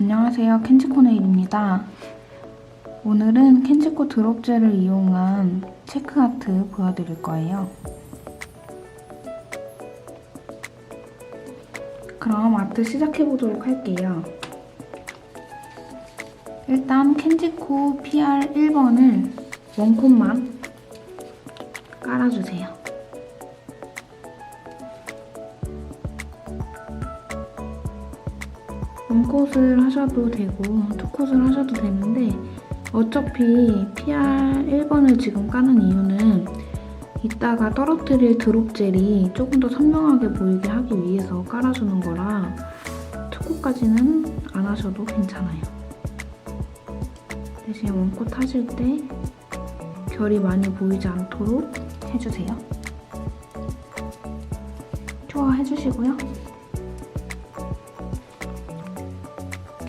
안녕하세요. 켄지코네일입니다. 오늘은 켄지코 드롭젤을 이용한 체크 아트 보여드릴 거예요. 그럼 아트 시작해 보도록 할게요. 일단 켄지코 PR 1번을 원콧만 깔아주세요. 원콧을 하셔도 되고 투콧을 하셔도 되는데 어차피 PR 1번을 지금 까는 이유는 이따가 떨어뜨릴 드롭젤이 조금 더 선명하게 보이게 하기 위해서 깔아주는 거라 투콧까지는 안 하셔도 괜찮아요. 대신 원콧 하실 때 결이 많이 보이지 않도록 해주세요. 큐어 해주시고요.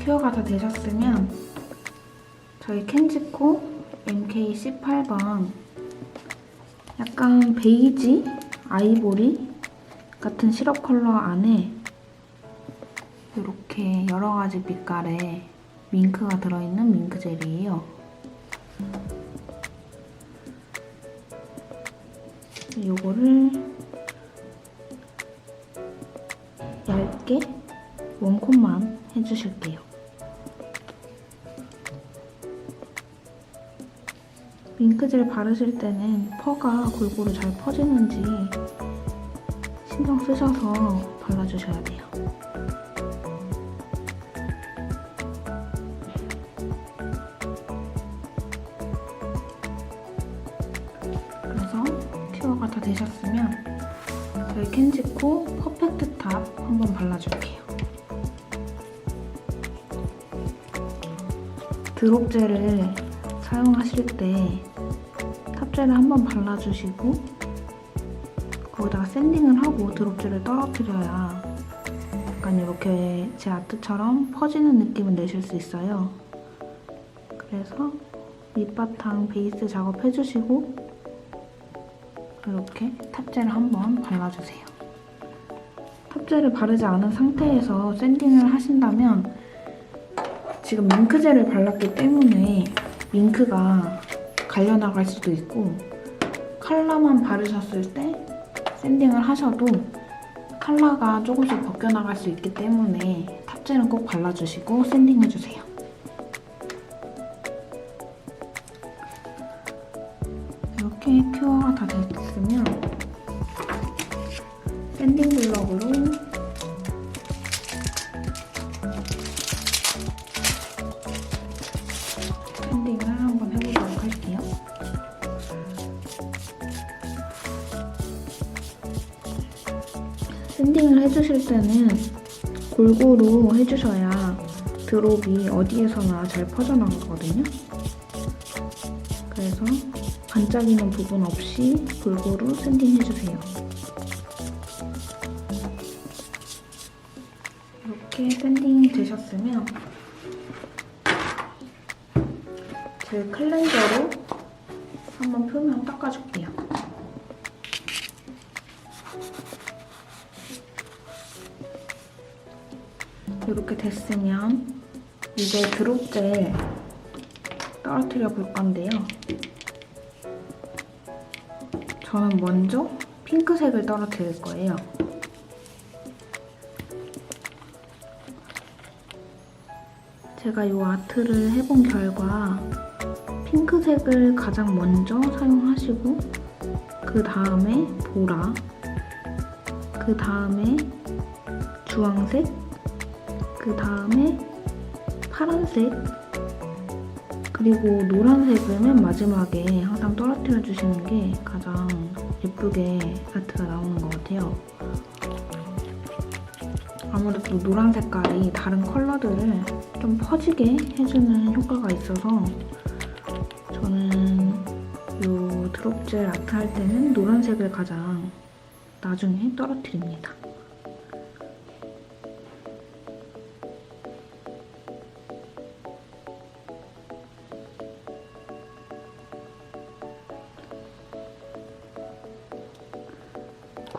큐어가 다 되셨으면 저희 켄지코 MK18번 약간 베이지, 아이보리 같은 시럽 컬러 안에 이렇게 여러 가지 빛깔의 밍크가 들어있는 밍크 젤이에요. 요거를 얇게 원콧만 해주실게요. 밍크젤 바르실 때는 퍼가 골고루 잘 퍼지는지 신경 쓰셔서 발라주셔야 돼요. 그래서 큐어가 다 되셨으면 저희 켄지코 퍼펙트 탑 한번 발라줄게요. 드롭젤을 사용하실 때 탑젤을 한번 발라주시고 거기다가 샌딩을 하고 드롭젤을 떨어뜨려야 약간 이렇게 제 아트처럼 퍼지는 느낌을 내실 수 있어요. 그래서 밑바탕 베이스 작업해주시고 이렇게 탑젤을 한번 발라주세요. 탑젤을 바르지 않은 상태에서 샌딩을 하신다면 지금 밍크젤을 발랐기 때문에 밍크가 갈려나갈 수도 있고 컬러만 바르셨을 때 샌딩을 하셔도 컬러가 조금씩 벗겨나갈 수 있기 때문에 탑젤은 꼭 발라주시고 샌딩해주세요. 샌딩을 해주실 때는 골고루 해주셔야 드롭이 어디에서나 잘 퍼져나가거든요. 그래서 반짝이는 부분 없이 골고루 샌딩해주세요. 이렇게 샌딩 되셨으면 제 클렌저 이렇게 됐으면 이제 드롭젤 떨어뜨려 볼 건데요. 저는 먼저 핑크색을 떨어뜨릴 거예요. 제가 이 아트를 해본 결과 핑크색을 가장 먼저 사용하시고 그 다음에 보라 그 다음에 주황색 그 다음에 파란색 그리고 노란색을 맨 마지막에 항상 떨어뜨려 주시는 게 가장 예쁘게 아트가 나오는 것 같아요. 아무래도 노란 색깔이 다른 컬러들을 좀 퍼지게 해주는 효과가 있어서 저는 이 드롭젤 아트 할 때는 노란색을 가장 나중에 떨어뜨립니다.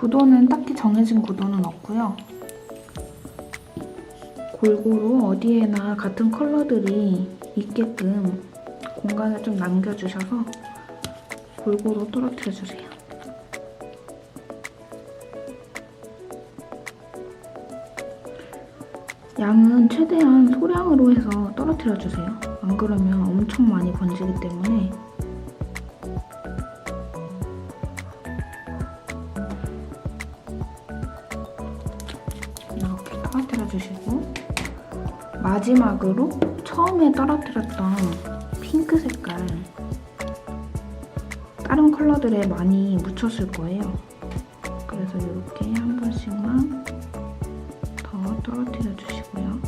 구도는 딱히 정해진 구도는 없고요. 골고루 어디에나 같은 컬러들이 있게끔 공간을 좀 남겨주셔서 골고루 떨어뜨려 주세요. 양은 최대한 소량으로 해서 떨어뜨려 주세요. 안 그러면 엄청 많이 번지기 때문에 마지막으로 처음에 떨어뜨렸던 핑크 색깔 다른 컬러들에 많이 묻혔을 거예요. 그래서 이렇게 한 번씩만 더 떨어뜨려 주시고요.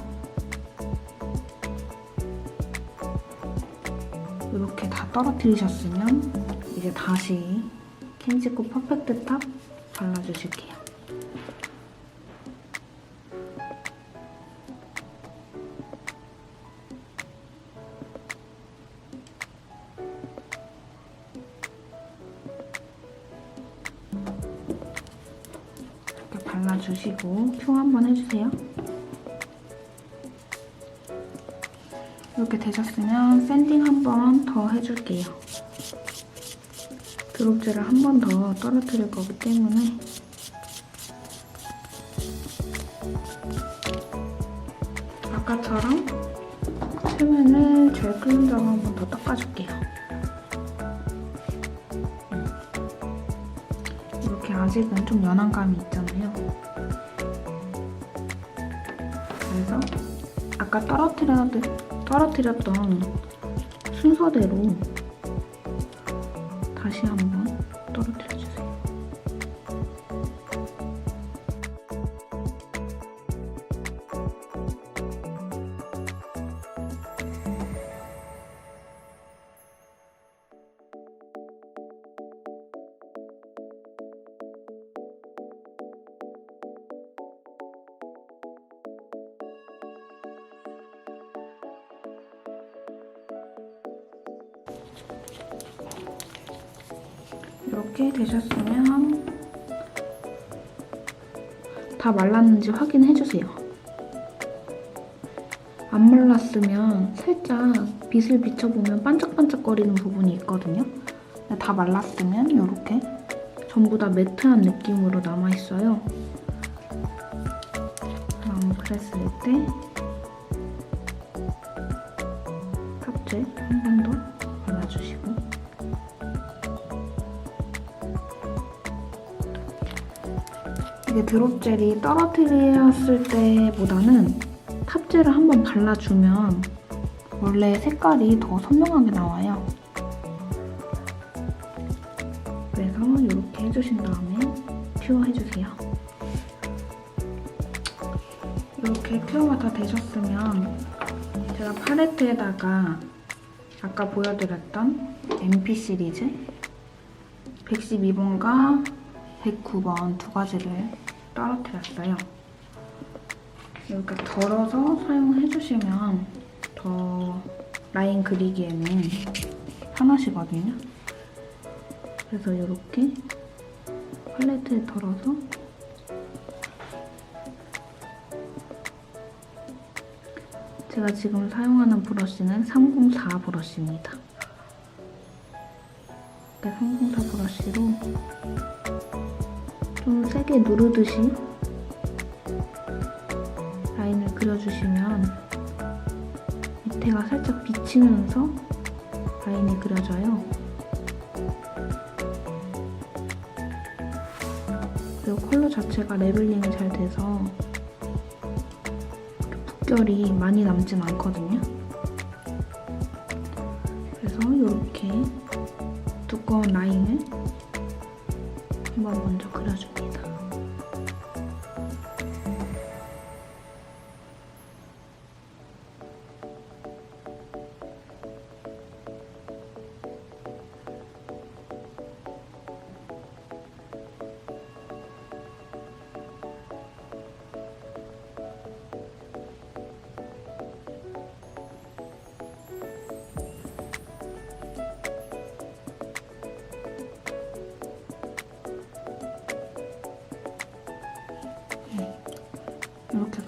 이렇게 다 떨어뜨리셨으면 이제 다시 켄지코 퍼펙트 탑 발라주실게요. 해주세요. 이렇게 되셨으면 샌딩 한 번 더 해줄게요. 드롭젤을 한 번 더 떨어뜨릴 거기 때문에 아까처럼 표면을 젤 클렌저로 한 번 더 닦아줄게요. 이렇게 아직은 좀 연한 감이 있잖 아까 떨어뜨려, 떨어뜨렸던 순서대로 다시 한번 이렇게 되셨으면 다 말랐는지 확인해주세요. 안 말랐으면 살짝 빛을 비춰보면 반짝반짝거리는 부분이 있거든요. 다 말랐으면 이렇게 전부 다 매트한 느낌으로 남아있어요. 그럼 그랬을 때 탑재 한번 더 이게 드롭젤이 떨어뜨렸을 때보다는 탑젤을 한번 발라주면 원래 색깔이 더 선명하게 나와요. 그래서 이렇게 해주신 다음에 큐어 해주세요. 이렇게 큐어가 다 되셨으면 제가 팔레트에다가 아까 보여드렸던 MP 시리즈 112번과 109번 두 가지를 떨어뜨렸어요. 이렇게 덜어서 사용해주시면 더 라인 그리기에는 편하시거든요. 그래서 이렇게 팔레트에 덜어서 제가 지금 사용하는 브러쉬는 304 브러쉬입니다. 이렇게 304 브러쉬로 좀 세게 누르듯이 라인을 그려주시면 밑에가 살짝 비치면서 라인이 그려져요. 그리고 컬러 자체가 레벨링이 잘 돼서 붓결이 많이 남진 않거든요. 그래서 이렇게 두꺼운 라인을 한번 먼저 그려줍니다.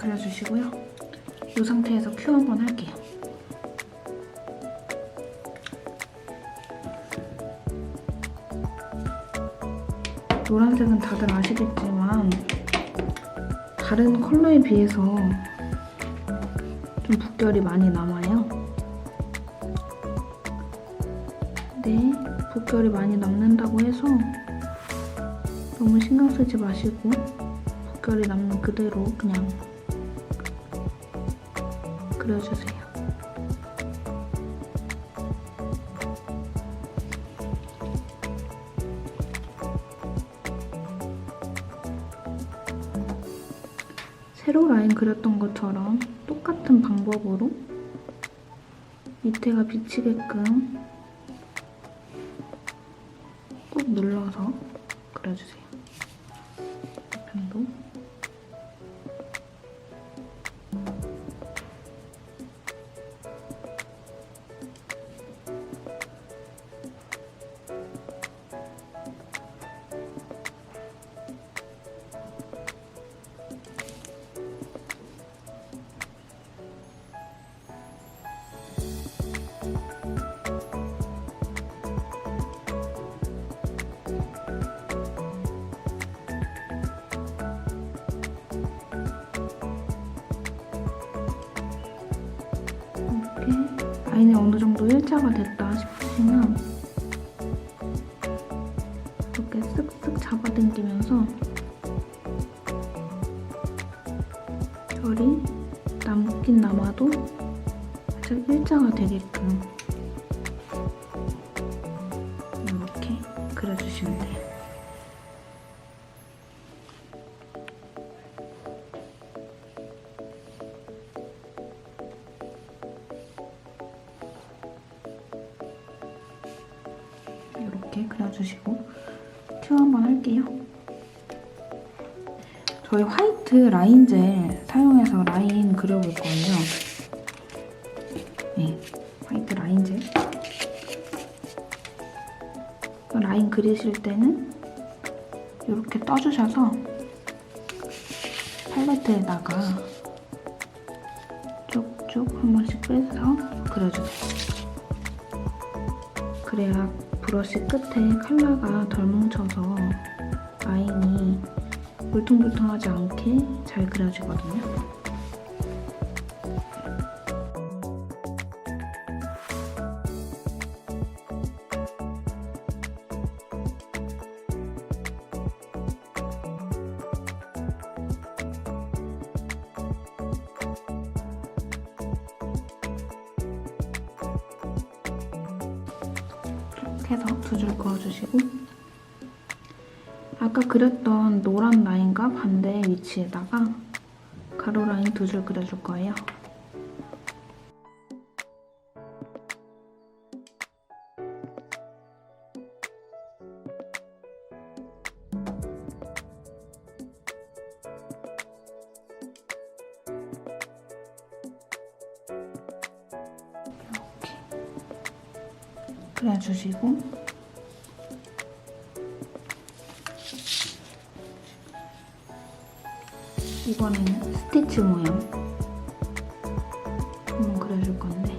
그려주시고요. 이 상태에서 큐 한번 할게요. 노란색은 다들 아시겠지만 다른 컬러에 비해서 좀 붓결이 많이 남아요. 근데 붓결이 많이 남는다고 해서 너무 신경 쓰지 마시고 붓결이 남는 그대로 그냥 그려주세요. 세로 라인 그렸던 것처럼 똑같은 방법으로 밑에가 비치게끔 꾹 눌러서 그려주세요. 라인이 어느 정도 일자가 됐다 싶으시 할게요. 저희 화이트 라인 젤 사용해서 라인 그려볼 거예요. 네, 화이트 라인 젤. 라인 그리실 때는 이렇게 떠주셔서 팔레트에다가 쭉쭉 한 번씩 빼서 그려주세요. 그래야 브러쉬 끝에 컬러가 덜 뭉쳐서 라인이 울퉁불퉁하지 않게 잘 그려지거든요. 이렇게 해서 두 줄 그어주시고 아까 그렸던 노란 라인과 반대 위치에다가 가로 라인 두 줄 그려줄 거예요. 이렇게 그려주시고 이번에는 스티치 모양 한번 그려줄 건데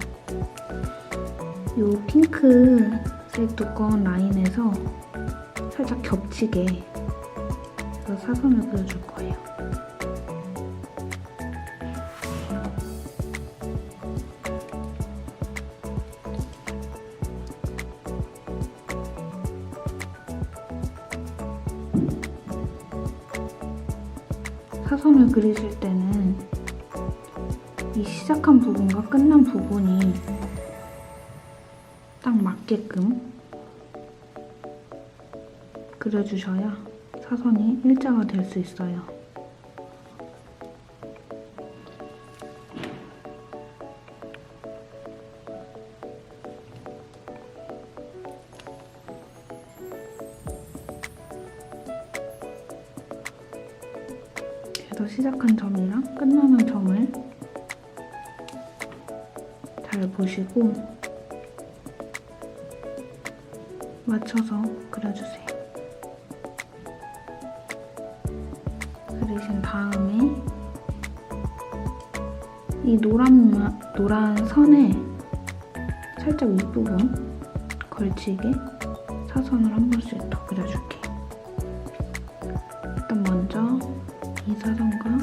이 핑크색 두꺼운 라인에서 살짝 겹치게 사선을 그려줄 거예요. 사선을 그리실 때는 이 시작한 부분과 끝난 부분이 딱 맞게끔 그려주셔야 사선이 일자가 될 수 있어요. 그래서 시작한 점이랑 끝나는 점을 잘 보시고 맞춰서 그려주세요. 그리신 다음에 이이 노란, 마- 노란 선에 살짝 윗부분 걸치게 사선을 한 번씩 더 그려줄게. 일 이 사선과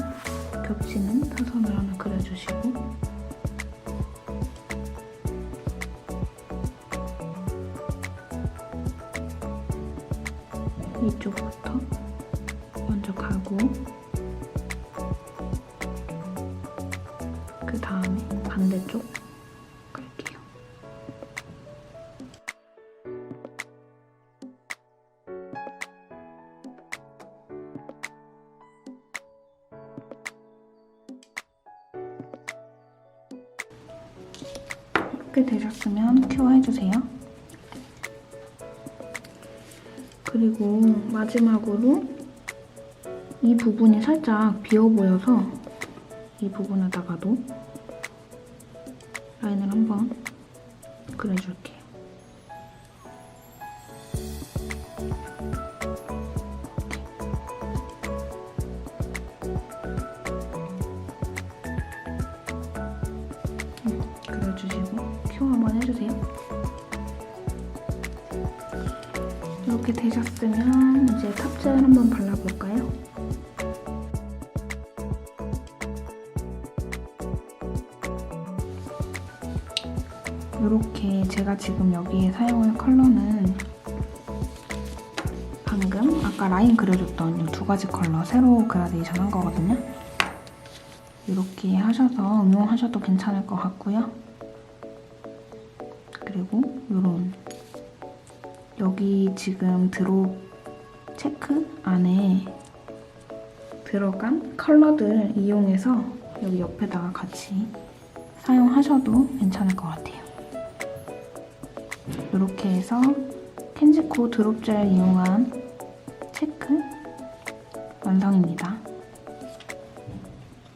이렇게 되셨으면 큐어 해주세요. 그리고 마지막으로 이 부분이 살짝 비어 보여서 이 부분에다가도 라인을 한번 그려줄게요. 한번 해주세요. 이렇게 되셨으면 이제 탑젤 한번 발라볼까요? 이렇게 제가 지금 여기에 사용할 컬러는 방금 아까 라인 그려줬던 이 두 가지 컬러 새로 그라데이션 한 거거든요. 이렇게 하셔서 응용하셔도 괜찮을 것 같고요. 그리고 이런 여기 지금 드롭 체크 안에 들어간 컬러들 이용해서 여기 옆에다가 같이 사용하셔도 괜찮을 것 같아요. 이렇게 해서 켄지코 드롭젤 이용한 체크 완성입니다.